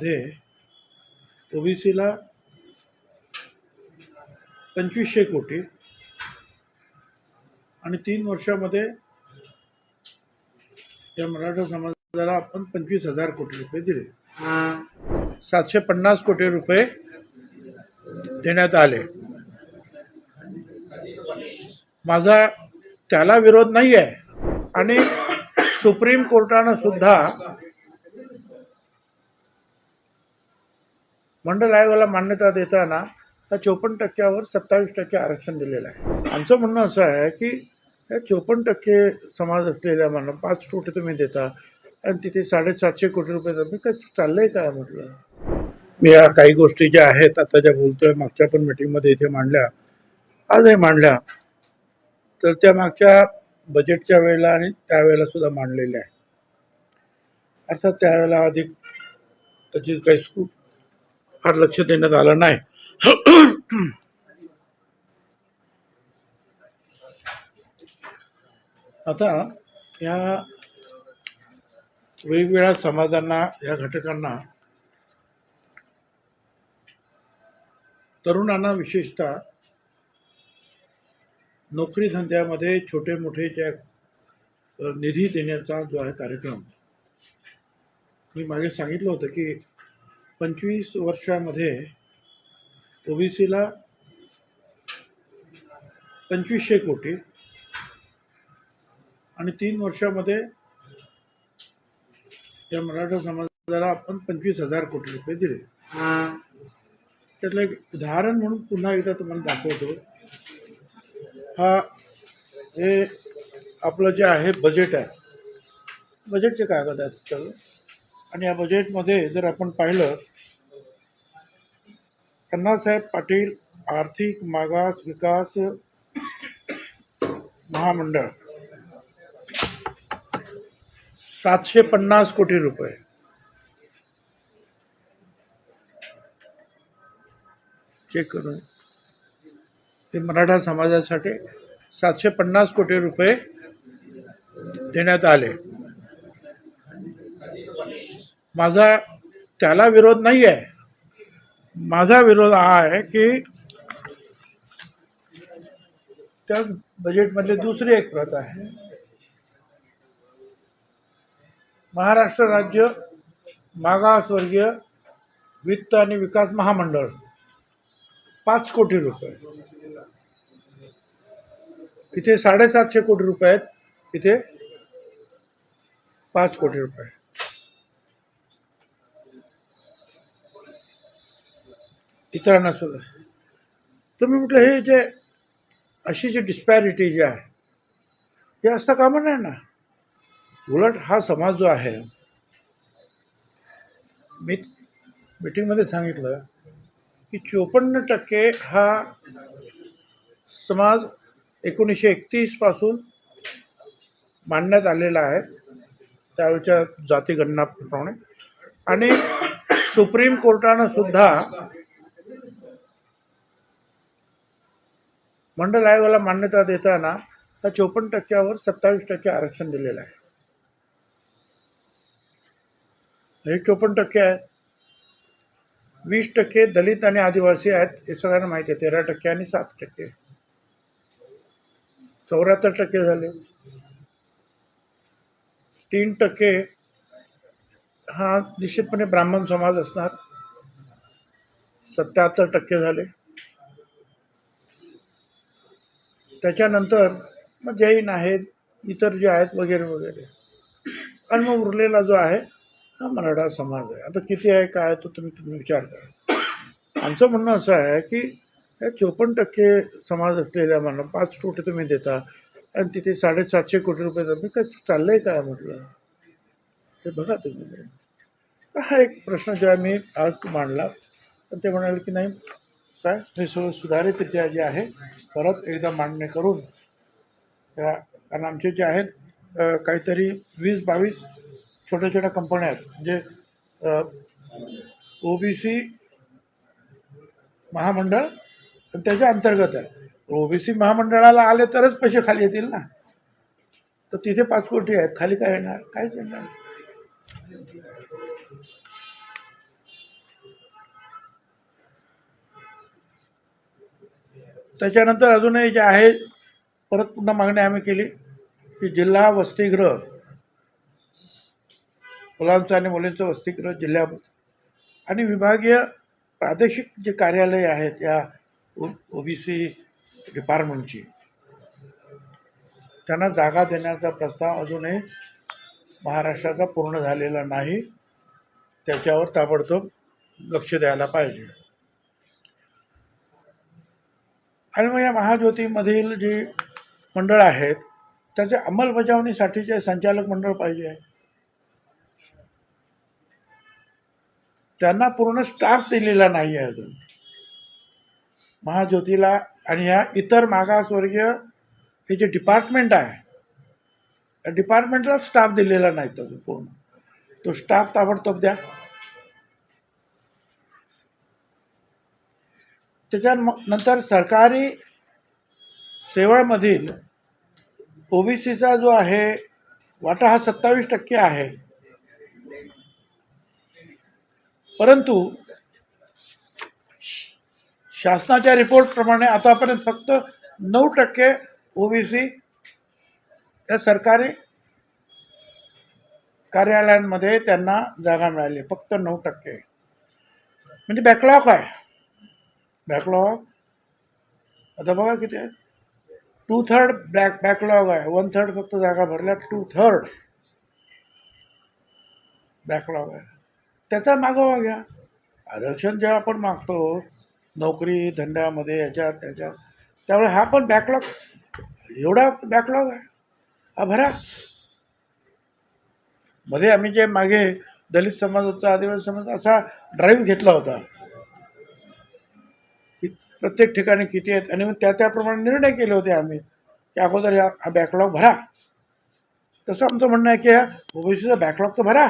मध्ये ओबीसीला पंचवीसशे कोटी आणि तीन वर्षामध्ये या मराठा समाजाला आपण पंचवीस हजार कोटी रुपये दिले. सातशे पन्नास कोटी रुपये देण्यात आले. माझा त्याला विरोध नाही आहे आणि सुप्रीम कोर्टानं सुद्धा मंडल आयोगाला मान्यता देताना त्या चोपन्न टक्क्यावर सत्तावीस टक्के आरक्षण दिलेलं आहे. आमचं म्हणणं असं आहे की या चोपन्न टक्के समाज असलेल्या मला पाच कोटी तुम्ही देता आणि तिथे साडेसातशे कोटी रुपये तुम्ही काय चाललंय काय म्हटलं? मी या काही गोष्टी ज्या आहेत आता ज्या बोलतोय मागच्या पण मीटिंगमध्ये इथे मांडल्या. आजही मांडल्या. तर त्या मागच्या बजेटच्या वेळेला आणि त्यावेळेला सुद्धा मांडलेल्या आहे अर्थात त्यावेळेला अधिक त्याची काही स्कूप फार लक्ष देण्यात आलं नाही. आता या वेगवेगळ्या समाजांना या घटकांना तरुणांना विशेषतः नोकरी धंद्यामध्ये छोटे मोठे ज्या निधी देण्याचा जो आहे कार्यक्रम. मी मागे सांगितलं होतं की पंचवीस वर्षामध्ये ओबीसीला पंचवीसशे कोटी आणि तीन वर्षामध्ये या मराठा समाजाला आपण पंचवीस हजार कोटी रुपये दिले. त्यातलं एक उदाहरण म्हणून पुन्हा एकदा तुम्हाला दाखवतो. हा हे आपलं जे आहे बजेट आहे. बजेटचे कागद आहेत आणि या बजेटमध्ये जर आपण पाहिलं अण्णासाहेब पाटील आर्थिक मागास विकास महामंडळ. सातशे पन्नास कोटी रुपये. चेक करून. ते मराठा समाजासाठी सातशे पन्नास कोटी रुपये देण्यात आले. माझा त्याला विरोध नाही आहे माझा विरोध हा आहे की त्या बजेटमधली दुसरी एक प्रत आहे. महाराष्ट्र राज्य मागासवर्गीय वित्त आणि विकास महामंडळ पाच कोटी रुपये. इथे साडेसातशे कोटी रुपये आहेत इथे पाच कोटी रुपये. इतरांना सुद्धा. तुम्ही म्हटलं हे जे अशी जी डिस्पॅरिटी जी आहे हे असता कामं नाही ना? उलट हा समाज जो आहे मी मिटिंगमध्ये सांगितलं की चोपन्न टक्के हा समाज एकोणीसशे एकतीसपासून मांडण्यात आलेला आहे त्यावेळच्या जातीगणनाप्रमाणे आणि सुप्रीम कोर्टानं सुद्धा मंडल आयोगाला मान्यता देताना त्या चोपन्न टक्क्यावर सत्तावीस टक्के आरक्षण दिलेलं आहे. हे चोपन्न टक्के आहेत. वीस टक्के दलित आणि आदिवासी आहेत हे सगळ्यांना माहिती आहे. तेरा टक्के आणि सात टक्के. चौऱ्याहत्तर टक्के झाले. तीन टक्के हा निश्चितपणे ब्राह्मण समाज असणार. सत्याहत्तर टक्के झाले. त्याच्यानंतर मग जैन आहेत इतर जे आहेत वगैरे वगैरे. आणि मग उरलेला जो आहे हा मराठा समाज आहे. आता किती आहे काय तो तुम्ही तुम्ही विचार करा. आमचं म्हणणं असं आहे की हे चोपन्न टक्के समाज असलेल्या मला पाच कोटी तुम्ही देता आणि तिथे साडेसातशे कोटी रुपये तुम्ही काय चाललंय काय म्हटलं? ते बघा तुम्ही. हा एक प्रश्न जेव्हा मी आज मांडला. पण ते म्हणाले की नाही काय हे सगळं सुधारित जे आहे परत एकदा मांडणे करून त्या कारण आमचे जे आहेत काहीतरी वीस बावीस छोट्या छोट्या कंपन्या आहेत. म्हणजे ओबीसी महामंडळ पण त्याच्या अंतर्गत आहे. ओबीसी महामंडळाला आले तरच पैसे खाली येतील ना. तर तिथे पाच कोटी आहेत. खाली काय येणार? काहीच येणार त्याच्यानंतर अजूनही जे आहे परत पुन्हा मागणी आम्ही केली की जिल्हा वसतिगृह मुलांचं आणि मुलींचं वसतिगृह जिल्ह्यात आणि विभागीय प्रादेशिक जे कार्यालय आहेत या ओ बी सी डिपार्टमेंटची त्यांना जागा देण्याचा प्रस्ताव अजूनही महाराष्ट्राचा पूर्ण झालेला नाही. त्याच्यावर ताबडतोब लक्ष द्यायला पाहिजे. आणि मग या महाज्योतीमधील जी मंडळ आहेत त्याच्या अंमलबजावणीसाठीचे संचालक मंडळ पाहिजे त्यांना पूर्ण स्टाफ दिलेला नाही आहे अजून. महाज्योतीला आणि ह्या इतर मागासवर्गीय हे जे डिपार्टमेंट आहे त्या डिपार्टमेंटला स्टाफ दिलेला नाही अजून पूर्ण. तो स्टाफ ताबडतोब द्या. त्याच्या नंतर सरकारी सेवामधील ओबीसीचा जो आहे वाटा हा सत्तावीस टक्के आहे. परंतु शासनाच्या रिपोर्टप्रमाणे आतापर्यंत फक्त नऊ टक्के ओबीसी या सरकारी कार्यालयांमध्ये त्यांना जागा मिळाली. फक्त नऊ टक्के. म्हणजे बॅकलॉग आहे. बॅकलॉग आता बघा किती आहे. टू थर्ड बॅक बॅकलॉग आहे. वन थर्ड फक्त जागा भरल्या टू थर्ड बॅकलॉग आहे. त्याचा मागोवा घ्या. आरक्षण जेव्हा आपण मागतो नोकरी धंद्यामध्ये याच्यात त्याच्यात त्यामुळे हा पण बॅकलॉग एवढा बॅकलॉग आहे. हा भरा. मध्ये आम्ही जे मागे दलित समाजाचा आदिवासी समाज असा ड्राईव्ह घेतला होता प्रत्येक ठिकाणी किती आहेत? आणि मग त्या त्याप्रमाणे निर्णय केले होते आम्ही. की अगोदर या हा बॅकलॉग भरा. तसं आमचं म्हणणं आहे की ओबीसीचा बॅकलॉग तर भरा.